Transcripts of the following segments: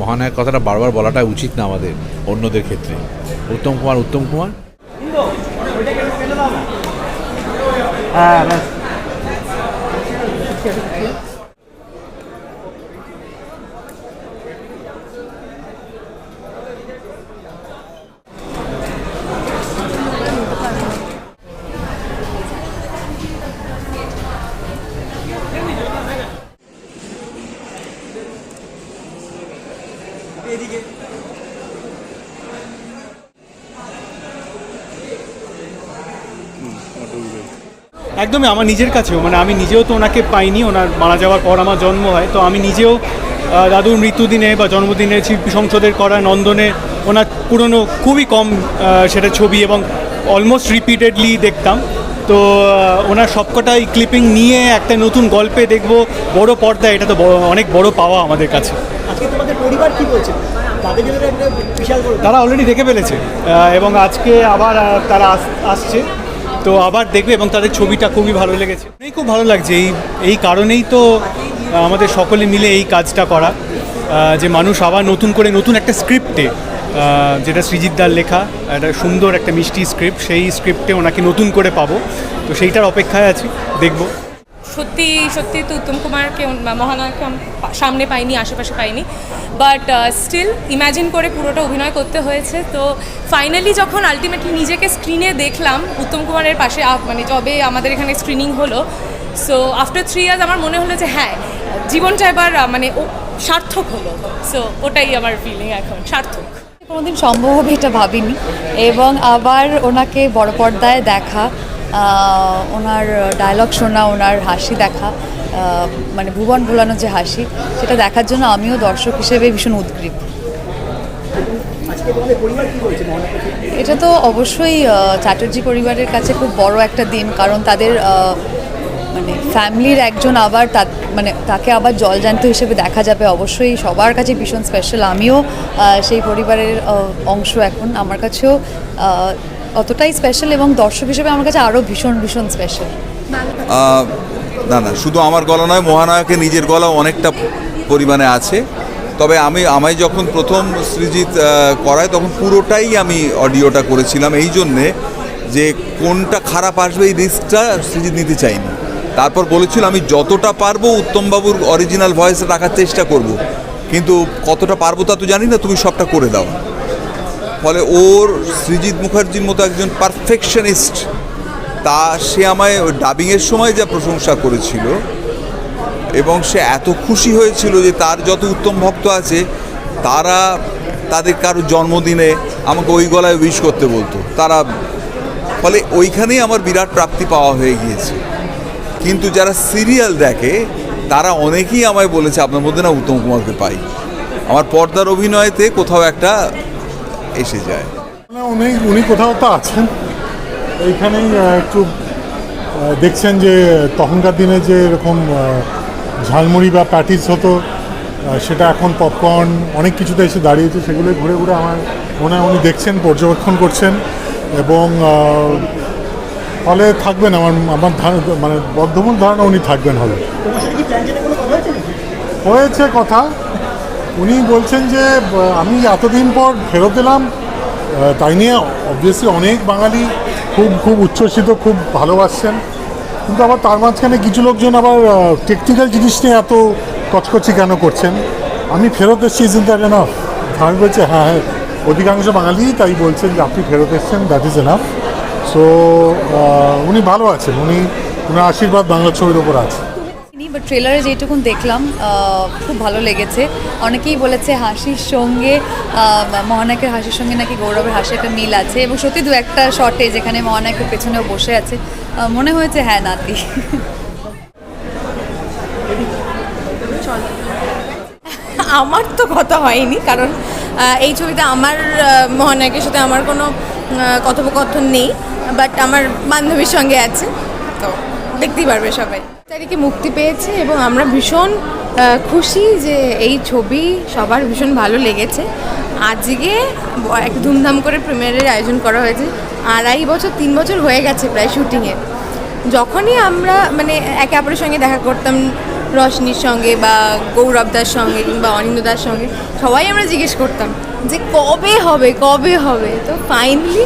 মহানায়ক কথাটা বারবার বলাটা উচিত না আমাদের অন্যদের ক্ষেত্রে। উত্তম কুমার উত্তম কুমার? একদমই আমার নিজের কাছেও মানে আমি নিজেও তো ওনাকে পাইনি ওনার মারা যাওয়ার পর আমার জন্ম হয় তো আমি নিজেও দাদুর মৃত্যুদিনে বা জন্মদিনে শিল্পী সংসদের করা নন্দনে ওনার পুরনো খুবই কম সেটা ছবি এবং অলমোস্ট রিপিটেডলি দেখতাম। তো ওনার সবকটাই ক্লিপিং নিয়ে একটা নতুন গল্পে দেখব বড় পর্দায় এটা তো অনেক বড় পাওয়া আমাদের কাছে। আজকে তোমাদের পরিবার কি বলছে? তারা অলরেডি দেখে ফেলেছে। এবং আজকে আবার তারা আস- আসছে। তো আবার দেখবে এবং তাদের ছবিটা খুবই ভালো লেগেছে। এই খুব ভালো লাগছে। এই এই কারণেই তো আমাদের সকলে মিলে এই কাজটা করা। যে মানুষ আবার নতুন করে নতুন একটা স্ক্রিপ্টে যেটা সৃজিত দার লেখা, একটা সুন্দর একটা মিষ্টি স্ক্রিপ্ট সেই স্ক্রিপ্টে ওনাকে নতুন করে পাবো। তো সেইটার অপেক্ষায় আছি। দেখব। সত্যি সত্যি তো উত্তম কুমারকে, মহানায়ককে সামনে পাইনি, আশেপাশে পাইনি। বাট স্টিল ইম্যাজিন করে পুরোটা অভিনয় করতে হয়েছে। তো ফাইনালি যখন আলটিমেটলি নিজেকে স্ক্রিনে দেখলাম, উত্তম কুমারের পাশে মানে যবে আমাদের এখানে স্ক্রিনিং হলো সো আফটার থ্রি ইয়ার্স আমার মনে হলো যে হ্যাঁ জীবনটা এবার মানে সার্থক হলো। সো ওটাই আমার ফিলিং এখন, সার্থক। কোনোদিন সম্ভব হবে এটা ভাবিনি, এবং আবার ওনাকে বড় পর্দায় দেখা। ওনার ডায়লগ শোনা, ওনার হাসি দেখা মানে ভুবন ভোলানো যে হাসি, সেটা দেখার জন্য আমিও দর্শক হিসেবে ভীষণ উদ্গ্রীব। এটা তো অবশ্যই চ্যাটার্জি পরিবারের কাছে খুব বড় একটা দিন, কারণ তাদের মানে ফ্যামিলির একজন আবার তা মানে তাকে আবার জলজান্ত হিসেবে দেখা যাবে অবশ্যই, সবার কাছে ভীষণ স্পেশাল আমিও সেই পরিবারের অংশ এখন। আমার কাছেও অতটাই স্পেশাল এবং দর্শক হিসেবে আমার কাছে আরও ভীষণ ভীষণ স্পেশাল না না, শুধু আমার গলা নয়, মহানায়কের নিজের গলা অনেকটা পরিমাণে আছে। তবে আমি, আমায় যখন প্রথম সৃজিত করায়, তখন পুরোটাই আমি অডিওটা করেছিলাম এই জন্যে যে কোনটা খারাপ আসবে এই রিস্কটা সৃজিত নিতে চাইনি। তারপর বলেছিল, আমি যতটা পারব উত্তমবাবুর অরিজিনাল ভয়েস রাখার চেষ্টা করব। কিন্তু কতটা পারব তা তো জানি না, তুমি সবটা করে দাও। ফলে ওর সৃজিত মুখার্জির মতো একজন পারফেকশনিস্ট তা সে আমায় ডাবিংয়ের সময় যা প্রশংসা করেছিল এবং সে এত খুশি হয়েছিল যে তার যত উত্তম ভক্ত আছে, তারা তাদের কারও জন্মদিনে আমাকে ওই গলায় উইশ করতে বলতো। তারা, ফলে ওইখানেই আমার বিরাট প্রাপ্তি পাওয়া হয়ে গিয়েছে। কিন্তু যারা সিরিয়াল দেখে, তারা অনেকেই আমায় বলেছে, আপনার মধ্যে না উত্তম কুমারকে পাই। আমার পর্দার অভিনয়তে কোথাও একটা এসে যায়। না, উনি উনি কোথাও তো আছেন। এইখানেই একটু দেখছেন যে তখনকার দিনে যে এরকম ঝালমুড়ি বা প্যাটিস হতো সেটা এখন পপকর্ন অনেক কিছুতে এসে দাঁড়িয়েছে সেগুলো ঘুরে ঘুরে আমার মনে হয় উনি দেখছেন পর্যবেক্ষণ করছেন এবং হলে থাকবেন আমার আমার মানে বদ্ধমূল ধারণা উনি থাকবেন হলে হয়েছে কথা উনি বলছেন যে আমি এতদিন পর ফেরত এলাম তাই নিয়ে অবভিয়াসলি অনেক বাঙালি খুব খুব উচ্ছ্বসিত, খুব ভালোবাসছেন। কিন্তু আবার তার মাঝখানে কিছু লোকজন আবার টেকনিক্যাল জিনিস নিয়ে এত কচকচি কেন করছেন? আমি ফেরত এসেছি ইজ দ্যাট এনাফ আমি বলছি হ্যাঁ হ্যাঁ অধিকাংশ বাঙালি তাই বলছেন যে, আপনি ফেরত এসেছেন দ্যাট ইজ এনাফ সো উনি ভালো আছেন, উনি ওনার আশীর্বাদ বাংলা ছবির ওপর আছে। বাট ট্রেলারে যেটুকুন দেখলাম খুব ভালো লেগেছে। অনেকেই বলেছে হাসির সঙ্গে মহানায়কের হাসির সঙ্গে নাকি গৌরবের হাসি একটা মিল আছে এবং সত্যি দু একটা শটে যেখানে মহানায়কের পেছনেও বসে আছে মনে হয়েছে হ্যাঁ নাতি। আমার তো কথা হয়নি কারণ এই ছবিতে আমার মহানায়কের সাথে আমার কোনো কথোপকথন নেই বাট আমার বান্ধবীর সঙ্গে আছে তো দেখতেই পারবে সবাই। তারিখে মুক্তি পেয়েছে এবং আমরা ভীষণ খুশি যে এই ছবি সবার ভীষণ ভালো লেগেছে। আজকে এক ধুমধাম করে প্রিমিয়ারের আয়োজন করা হয়েছে। আড়াই বছর, তিন বছর হয়ে গেছে প্রায় শুটিংয়ে যখনই আমরা মানে একে অপরের সঙ্গে দেখা করতাম রশনির সঙ্গে বা গৌরবদার সঙ্গে কিংবা অনিন্দদার সঙ্গে, সবাই আমরা জিজ্ঞেস করতাম যে কবে হবে কবে হবে? তো ফাইনালি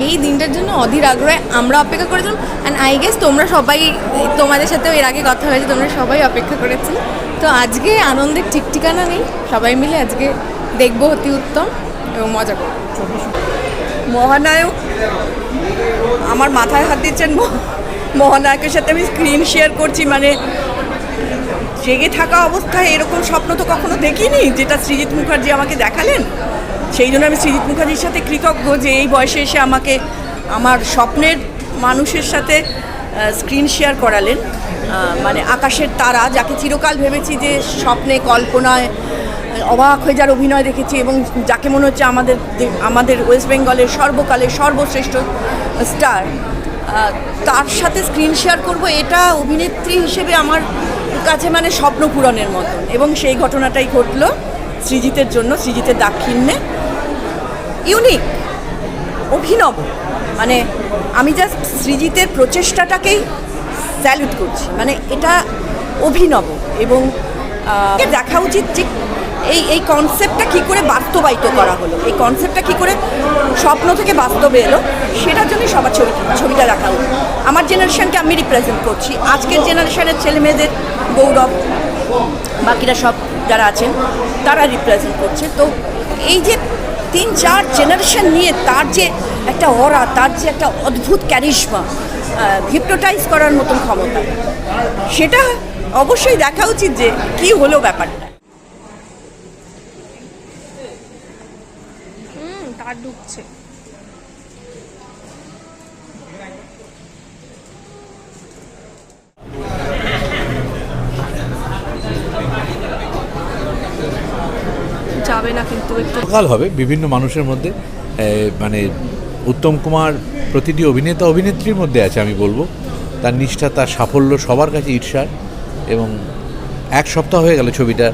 এই দিনটার জন্য অধীর আগ্রহে আমরা অপেক্ষা করেছিলাম অ্যান্ড আই গেস তোমরা সবাই, তোমাদের সাথেও এর আগে কথা হয়েছে, তোমরা সবাই অপেক্ষা করেছিলে। তো আজকে আনন্দের ঠিক ঠিকানা নেই। সবাই মিলে আজকে দেখব অতি উত্তম এবং মজা করব। মহানায়ক, আমার মাথায় হাত দিচ্ছেন মহ- মহানায়কের সাথে আমি স্ক্রিন শেয়ার করছি মানে জেগে থাকা অবস্থায় এরকম স্বপ্ন তো কখনো দেখিনি, যেটা সৃজিত মুখার্জি আমাকে দেখালেন। সেই জন্য আমি সৃজিত মুখার্জির সাথে কৃতজ্ঞ যে এই বয়সে এসে আমাকে আমার স্বপ্নের মানুষের সাথে স্ক্রিন শেয়ার করালেন। মানে আকাশের তারা, যাকে চিরকাল ভেবেছি যে স্বপ্নে, কল্পনায়, অবাক হয়ে যার অভিনয় দেখেছি এবং যাকে মনে হচ্ছে আমাদের আমাদের ওয়েস্ট বেঙ্গলের সর্বকালের সর্বশ্রেষ্ঠ স্টার তার সাথে স্ক্রিন শেয়ার করব এটা অভিনেত্রী হিসেবে আমার কাছে মানে স্বপ্ন পূরণের মতন। এবং সেই ঘটনাটাই ঘটলো সৃজিতের জন্য সৃজিতের দাক্ষিণ্যে। ইউনিক, অভিনব। মানে আমি জাস্ট সৃজিতের প্রচেষ্টাটাকেই স্যালুট করছি। মানে এটা অভিনব এবং দেখা উচিত যে এই এই কনসেপ্টটা কী করে বাস্তবায়িত করা হলো। এই কনসেপ্টটা কী করে স্বপ্ন থেকে বাস্তবে এলো, সেটার জন্যই সবার ছবি, ছবিটা দেখা উচিত। আমার জেনারেশানকে আমি রিপ্রেজেন্ট করছি। আজকের জেনারেশনের ছেলে মেয়েদের গৌরব, বাকিরা সব যারা আছেন, তারা রিপ্রেজেন্ট করছে। তো এই যে তিন, চার জেনারেশন নিয়ে তার যে একটা অরা তার যে একটা অদ্ভুত ক্যারিশমা হিপনোটাইজ করার মতন ক্ষমতা, সেটা অবশ্যই দেখা উচিত যে কি হলো ব্যাপারটা। তার ঢুকছে যাবে না, কিন্তু একটু হবে, বিভিন্ন মানুষের মধ্যে মানে উত্তম কুমার প্রতিটি অভিনেতা, অভিনেত্রীর মধ্যে আছে, আমি বলব। তার নিষ্ঠা, তার সাফল্য সবার কাছে ঈর্ষার এবং এক সপ্তাহ হয়ে গেল ছবিটা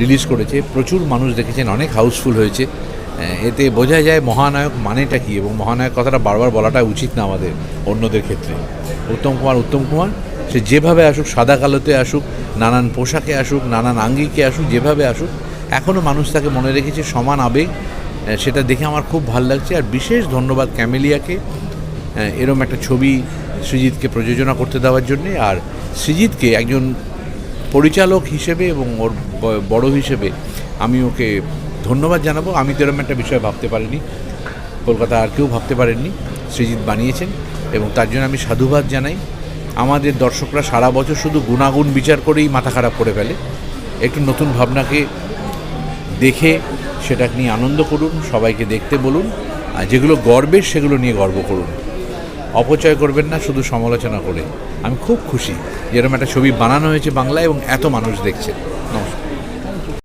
রিলিজ করেছে। প্রচুর মানুষ দেখেছেন, অনেক হাউসফুল হয়েছে। এতে বোঝা যায় মহানায়ক মানেটা কী এবং মহানায়ক কথাটা বারবার বলাটা উচিত না আমাদের অন্যদের ক্ষেত্রে। উত্তম কুমার উত্তম কুমার, সে যেভাবে আসুক, সাদা কালোতে আসুক, নানান পোশাকে আসুক, নানান আঙ্গিকে আসুক, যেভাবে আসুক এখনও মানুষ তাকে মনে রেখেছে সমান আবেগ সেটা দেখে আমার খুব ভালো লাগছে। আর বিশেষ ধন্যবাদ ক্যামেলিয়াকে এরম একটা ছবি সৃজিতকে প্রযোজনা করতে দেওয়ার জন্যে। আর সৃজিতকে একজন পরিচালক হিসেবে এবং ওর বড় হিসেবে আমি ওকে ধন্যবাদ জানাব। আমি তো এরম একটা বিষয় ভাবতে পারিনি। কলকাতা আর কেউ ভাবতে পারেননি। সৃজিত বানিয়েছেন এবং তার জন্য আমি সাধুবাদ জানাই। আমাদের দর্শকরা সারা বছর শুধু গুণাগুণ বিচার করেই মাথা খারাপ করে ফেলে। একটু নতুন ভাবনাকে দেখে সেটা নিয়ে আনন্দ করুন, সবাইকে দেখতে বলুন, আর যেগুলো গর্বের সেগুলো নিয়ে গর্ব করুন। অপচয় করবেন না, শুধু সমালোচনা করে। আমি খুব খুশি যেরকম একটা ছবি বানানো হয়েছে বাংলায় এবং এত মানুষ দেখছে। নমস্কার।